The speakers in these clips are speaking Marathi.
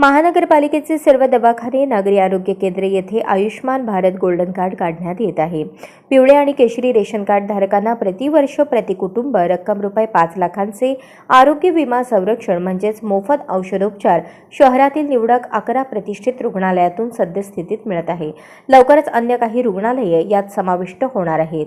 महानगरपालिकेचे सर्व दवाखाने नागरी आरोग्य केंद्रे येथे आयुष्मान भारत गोल्डन कार्ड काढण्यात येत आहे. पिवळे आणि केशरी रेशन कार्ड धारकांना प्रतिवर्ष प्रति कुटुंब रक्कम रुपये पाच लाखांचे आरोग्य विमा संरक्षण म्हणजेच मोफत औषधोपचार शहरातील निवडक अकरा प्रतिष्ठित रुग्णालयातून सद्यस्थितीत मिळत आहे. लवकरच अन्य काही रुग्णालये यात समाविष्ट होणार आहेत.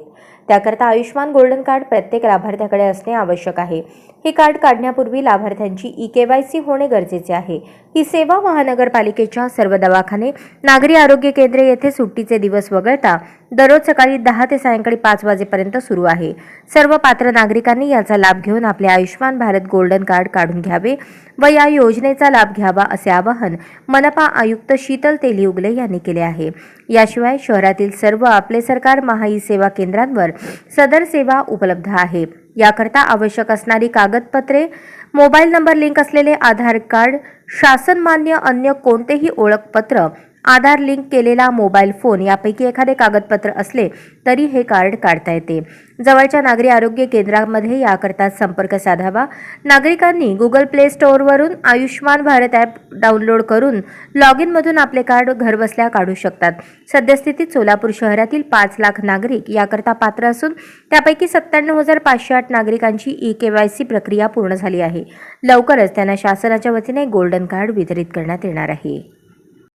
त्याकरता आयुष्मान गोल्डन कार्ड प्रत्येक लाभार्थ्याकडे असणे आवश्यक आहे. हे कार्ड काढण्यापूर्वी लाभार्थ्यांची ई के वाय सी होणे गरजेचे आहे. ही सेवा महानगरपालिकेच्या सर्व दवाखाने नागरी आरोग्य केंद्रे येथे सुट्टीचे दिवस वगळता दररोज सकाळी दहा ते सायंकाळी पाच वाजेपर्यंत सुरू आहे. सर्व पात्र नागरिकांनी याचा लाभ घेऊन आपले आयुष्मान भारत गोल्डन कार्ड काढून घ्यावे व या योजनेचा लाभ घ्यावा असे आवाहन मनपा आयुक्त शीतल तेलिउगले यांनी केले आहे. याशिवाय शहरातील सर्व आपले सरकार महाई सेवा केंद्रांवर सदर सेवा उपलब्ध आहे. याकरता आवश्यक असणारी कागदपत्रे मोबाईल नंबर लिंक असलेले आधार कार्ड शासन मान्य अन्य कोणतेही ओळखपत्र आधार लिंक केलेला मोबाईल फोन यापैकी एखादे कागदपत्र असले तरी हे कार्ड काढता येते. जवळच्या नागरी आरोग्य केंद्रामध्ये याकरता संपर्क साधावा. नागरिकांनी गुगल प्ले स्टोअरवरून आयुष्मान भारत ॲप डाउनलोड करून लॉग इनमधून आपले कार्ड घरबसल्या काढू शकतात. सद्यस्थितीत सोलापूर शहरातील पाच लाख नागरिक याकरता पात्र असून त्यापैकी सत्त्याण्णव हजार पाचशे आठ नागरिकांची ई के वाय सी प्रक्रिया पूर्ण झाली आहे. लवकरच त्यांना शासनाच्या वतीने गोल्डन कार्ड वितरित करण्यात येणार आहे.